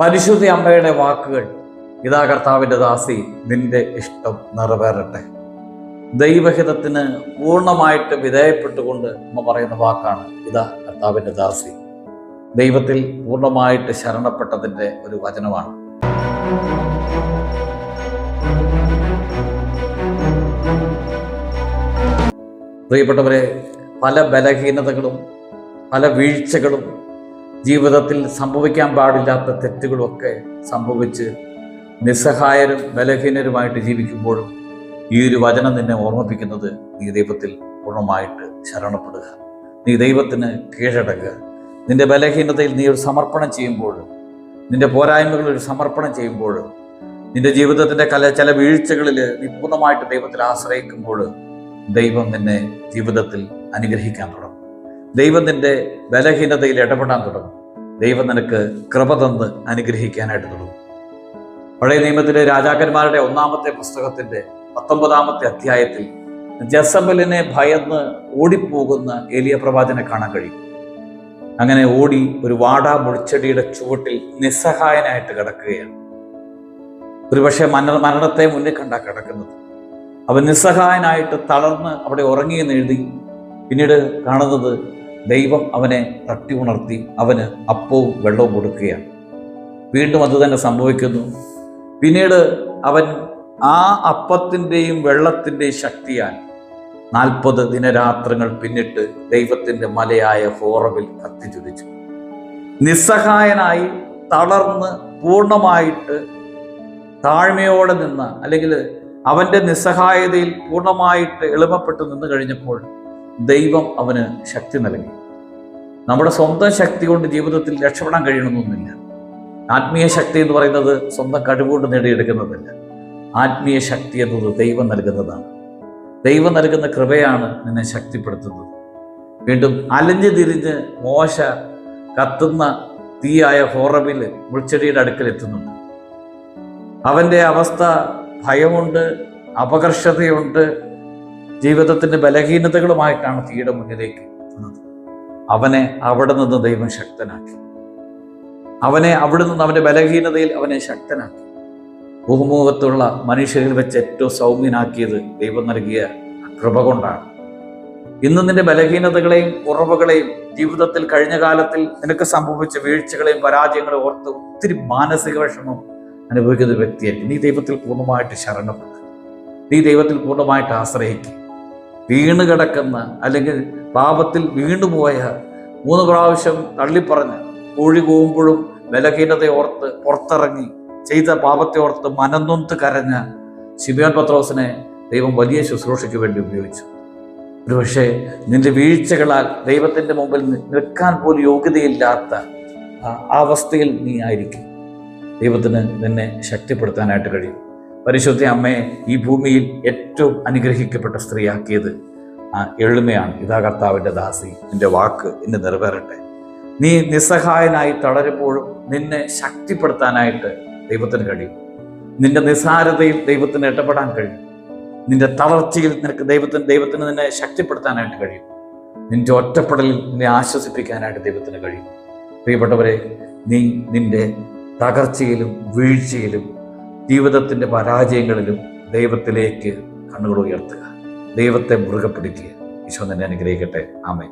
പരിശുദ്ധ അമ്മയുടെ വാക്കുകൾ ഇതാ കർത്താവിന്റെ ദാസി നിന്റെ ഇഷ്ടം നിറവേറട്ടെ. ദൈവഹിതത്തിന് പൂർണമായിട്ട് വിധേയപ്പെട്ടുകൊണ്ട് അമ്മ പറയുന്ന വാക്കാണ് ഇതാ കർത്താവിന്റെ ദാസി. ദൈവത്തിൽ പൂർണമായിട്ട് ശരണപ്പെട്ടതിന്റെ ഒരു വചനമാണ്. പ്രിയപ്പെട്ടവരെ പല ബലഹീനതകളും പല വീഴ്ചകളും ജീവിതത്തിൽ സംഭവിക്കാൻ പാടില്ലാത്ത തെറ്റുകളൊക്കെ സംഭവിച്ച് നിസ്സഹായരും ബലഹീനരുമായിട്ട് ജീവിക്കുമ്പോഴും ഈ ഒരു വചനം നിന്നെ ഓർമ്മിപ്പിക്കുന്നത് നീ ദൈവത്തിൽ പൂർണമായിട്ട് ശരണപ്പെടുക. നീ ദൈവത്തിന് കീഴടക്കുക നിന്റെ ബലഹീനതയിൽ നീ ഒരു സമർപ്പണം ചെയ്യുമ്പോൾ നിന്റെ പോരായ്മകളിൽ ഒരു സമർപ്പണം ചെയ്യുമ്പോൾ നിന്റെ ജീവിതത്തിന്റെ കല ചില വീഴ്ചകളിൽ നീ പൂർണമായിട്ട് ദൈവത്തിൽ ആശ്രയിക്കുമ്പോൾ ദൈവം നിന്നെ ജീവിതത്തിൽ അനുഗ്രഹിക്കാൻ തുടങ്ങും. ദൈവം ബലഹീനതയിൽ ഇടപെടാൻ തുടങ്ങും. ദൈവം നിനക്ക് കൃപ തന്ന് അനുഗ്രഹിക്കാനായിട്ട് തുടങ്ങും. പഴയ നിയമത്തിലെ രാജാക്കന്മാരുടെ ഒന്നാമത്തെ പുസ്തകത്തിന്റെ പത്തൊമ്പതാമത്തെ അധ്യായത്തിൽ ജസബലിനെ ഭയന്ന് ഓടിപ്പോകുന്ന എലിയ പ്രവാചനെ കാണാൻ കഴിയും. അങ്ങനെ ഓടി ഒരു വാടാ മുളിച്ചെടിയുടെ ചുവട്ടിൽ നിസ്സഹായനായിട്ട് കിടക്കുകയാണ്. ഒരുപക്ഷെ മരണ മരണത്തെ മുന്നിൽ കണ്ടാ കിടക്കുന്നത്. അവൻ നിസ്സഹായനായിട്ട് തളർന്ന് അവിടെ ഉറങ്ങിയെന്ന് എഴുതി പിന്നീട് കാണുന്നത് ദൈവം അവനെ തട്ടി ഉണർത്തി അവന് അപ്പവും വെള്ളവും കൊടുക്കുകയാണ്. വീണ്ടും അത് തന്നെ സംഭവിക്കുന്നു. പിന്നീട് അവൻ ആ അപ്പത്തിന്റെയും വെള്ളത്തിന്റെയും ശക്തിയാൽ നാൽപ്പത് ദിനരാത്രങ്ങൾ പിന്നിട്ട് ദൈവത്തിന്റെ മലയായ ഹോറവിൽ കത്തിച്ചുരിച്ചു. നിസ്സഹായനായി തളർന്ന് പൂർണമായിട്ട് താഴ്മയോടെ നിന്ന് അല്ലെങ്കിൽ അവന്റെ നിസ്സഹായതയിൽ പൂർണമായിട്ട് എളുപ്പപ്പെട്ടു നിന്ന് കഴിഞ്ഞപ്പോൾ ദൈവം അവന് ശക്തി നൽകി. നമ്മുടെ സ്വന്തം ശക്തി കൊണ്ട് ജീവിതത്തിൽ രക്ഷപ്പെടാൻ കഴിയണമെന്നൊന്നുമില്ല. ആത്മീയ ശക്തി എന്ന് പറയുന്നത് സ്വന്തം കഴിവുകൊണ്ട് നേടിയെടുക്കുന്നതല്ല. ആത്മീയ ശക്തി എന്നത് ദൈവം നൽകുന്നതാണ്. ദൈവം നൽകുന്ന കൃപയാണ് നിന്നെ ശക്തിപ്പെടുത്തുന്നത്. വീണ്ടും അലഞ്ഞു തിരിഞ്ഞ് മോശ കത്തുന്ന തീയായ ഹോറബിൽ മുൾച്ചെടിയുടെ അടുക്കൽ എത്തുന്നുണ്ട്. അവന്റെ അവസ്ഥ ഭയമുണ്ട് അപകർഷതയുണ്ട് ജീവിതത്തിന്റെ ബലഹീനതകളുമായിട്ടാണ് തീയുടെ മുന്നിലേക്ക് എത്തുന്നത്. അവനെ അവിടെ നിന്ന് ദൈവം ശക്തനാക്കി. അവനെ അവിടെ നിന്ന് അവന്റെ ബലഹീനതയിൽ അവനെ ശക്തനാക്കി. ഭൂമുഖത്തുള്ള മനുഷ്യരിൽ വെച്ച് ഏറ്റവും സൗമ്യനാക്കിയത് ദൈവം നൽകിയ കൃപ കൊണ്ടാണ്. ഇന്ന് നിന്റെ ബലഹീനതകളെയും കുറവുകളെയും ജീവിതത്തിൽ കഴിഞ്ഞ കാലത്തിൽ നിനക്ക് സംഭവിച്ച വീഴ്ചകളെയും പരാജയങ്ങളെയും ഓർത്ത് ഒത്തിരി മാനസിക വിഷമം അനുഭവിക്കുന്ന വ്യക്തിയായിരിക്കും നീ ദൈവത്തിൽ പൂർണമായിട്ട് ശരണപ്പെടുക നീ ദൈവത്തിൽ പൂർണമായിട്ട് ആശ്രയിക്കുക വീണ് കിടക്കുന്ന അല്ലെങ്കിൽ പാപത്തിൽ വീണുപോയ മൂന്ന് പ്രാവശ്യം തള്ളിപ്പറഞ്ഞ് കോഴി കൂവുമ്പോഴും ബലഹീനത ഓർത്ത് പുറത്തിറങ്ങി ചെയ്ത പാപത്തെ ഓർത്ത് മനന്നൊന്ത് കരഞ്ഞ ശിബിയോൻ പത്രോസിനെ ദൈവം വലിയ ശുശ്രൂഷയ്ക്ക് വേണ്ടി ഉപയോഗിച്ചു. ഒരുപക്ഷെ നിന്റെ വീഴ്ചകളാൽ ദൈവത്തിന്റെ മുമ്പിൽ നിൽക്കാൻ പോലും യോഗ്യതയില്ലാത്ത ആ അവസ്ഥയിൽ നീ ആയിരിക്കും. ദൈവത്തിന് നിന്നെ ശക്തിപ്പെടുത്താനായിട്ട് കഴിയും. പരിശുദ്ധ അമ്മയെ ഈ ഭൂമിയിൽ ഏറ്റവും അനുഗ്രഹിക്കപ്പെട്ട സ്ത്രീയാക്കിയത് ആ എളിമയാണ്. ഇതാ കർത്താവിന്റെ ദാസി. എന്റെ വാക്ക് എന്നെ നിറവേറട്ടെ. നീ നിസ്സഹായനായി തളരുമ്പോഴും നിന്നെ ശക്തിപ്പെടുത്താനായിട്ട് ദൈവത്തിന് കഴിയും. നിന്റെ നിസ്സാരതയിൽ ദൈവത്തിന് ഇടപെടാൻ കഴിയും. നിന്റെ തളർച്ചയിൽ നിനക്ക് ദൈവത്തിന് ദൈവത്തിന് നിന്നെ ശക്തിപ്പെടുത്താനായിട്ട് കഴിയും. നിന്റെ ഒറ്റപ്പെടലിൽ നിന്നെ ആശ്വസിപ്പിക്കാനായിട്ട് ദൈവത്തിന് കഴിയും. പ്രിയപ്പെട്ടവരെ നീ നിന്റെ തകർച്ചയിലും വീഴ്ചയിലും ജീവിതത്തിന്റെ പരാജയങ്ങളിലും ദൈവത്തിലേക്ക് കണ്ണുകൾ ഉയർത്തുക. ദൈവത്തെ മുറുകെ പിടിക്കുക ഈശോ തന്നെ അനുഗ്രഹിക്കട്ടെ. ആമേ